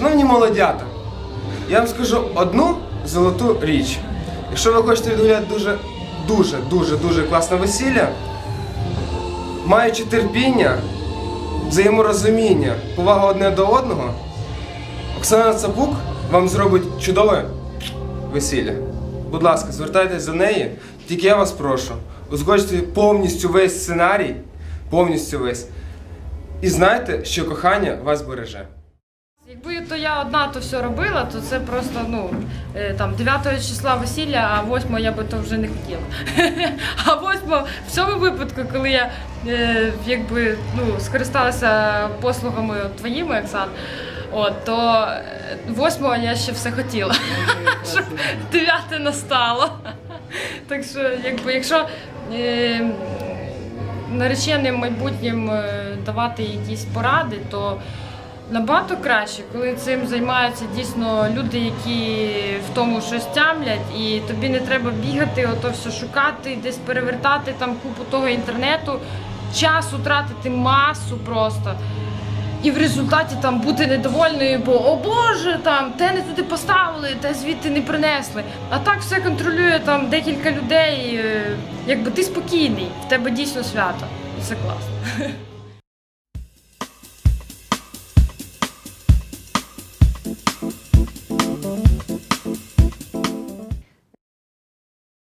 молодята, я вам скажу одну золоту річ. Якщо ви хочете відгуляти дуже, дуже, дуже, дуже класне весілля, маючи терпіння, взаєморозуміння, повагу одне до одного, Оксана Цапук вам зробить чудове весілля. Будь ласка, звертайтесь до неї. Тільки я вас прошу, узгоджте повністю весь сценарій, повністю весь. І знайте, що кохання вас береже. Якби то я одна то все робила, то це просто ну е, там 9 числа весілля, а 8 я би то вже не хотіла. А 8 в цьому випадку, коли я е, якби ну скористалася послугами твоїми, Оксан, от то 8 я ще все хотіла, щоб 9 настало. Так що, якби якщо е, нареченим майбутнім е, давати якісь поради, то набагато краще, коли цим займаються дійсно люди, які в тому щось тямлять, і тобі не треба бігати, ото все шукати, десь перевертати там купу того інтернету, часу тратити масу просто. І в результаті там бути недовольною, бо о Боже, там те не туди поставили, те звідти не принесли. А так все контролює там декілька людей. е, Якби ти спокійний, в тебе дійсно свято. Це класно.